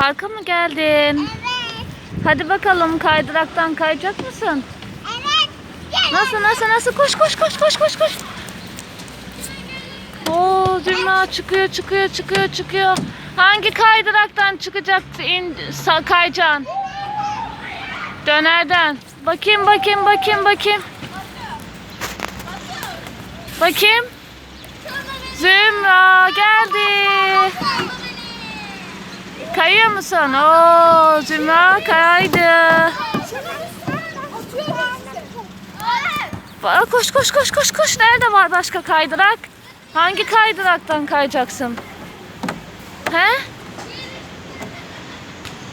Parka mı geldin? Evet. Hadi bakalım kaydıraktan kayacak mısın? Evet. Gel. Nasıl nasıl nasıl koş koş koş koş koş koş. Oo Zümra çıkıyor çıkıyor çıkıyor çıkıyor. Hangi kaydıraktan çıkacaktı in kayacaksın? Dönerden. Bakayım bakayım bakayım bakayım. Bakayım. Zümra geldi. Kayıyor musun? Oo Zümra kaydı. Aa, Koş koş koş koş koş. Nerede var başka kaydırak? Hangi kaydıraktan kayacaksın? He?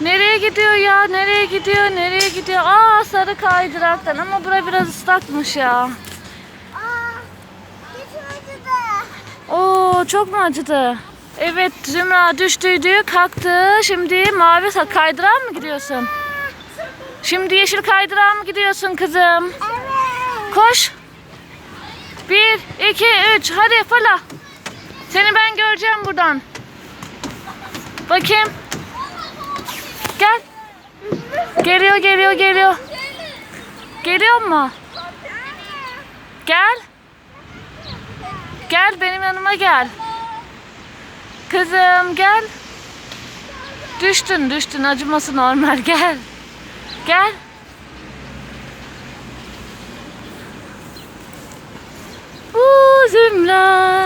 Nereye gidiyor ya? Nereye gidiyor? Nereye gidiyor? Aa sarı kaydıraktan ama bura biraz ıslakmış ya. Oo çok mu acıdı? Evet Zümra düştüydü, kalktı. Şimdi mavi kaydırağa mı gidiyorsun? Şimdi yeşil kaydırağa mı gidiyorsun kızım? Evet. Koş. Bir, iki, üç. Hadi fırla. Seni ben göreceğim buradan. Bakayım. Gel. Geliyor, geliyor, geliyor. Geliyor mu? Gel. Gel benim yanıma gel. Kızım gel. Düştün, düştün. Acıması normal. Gel. Gel. Zümra.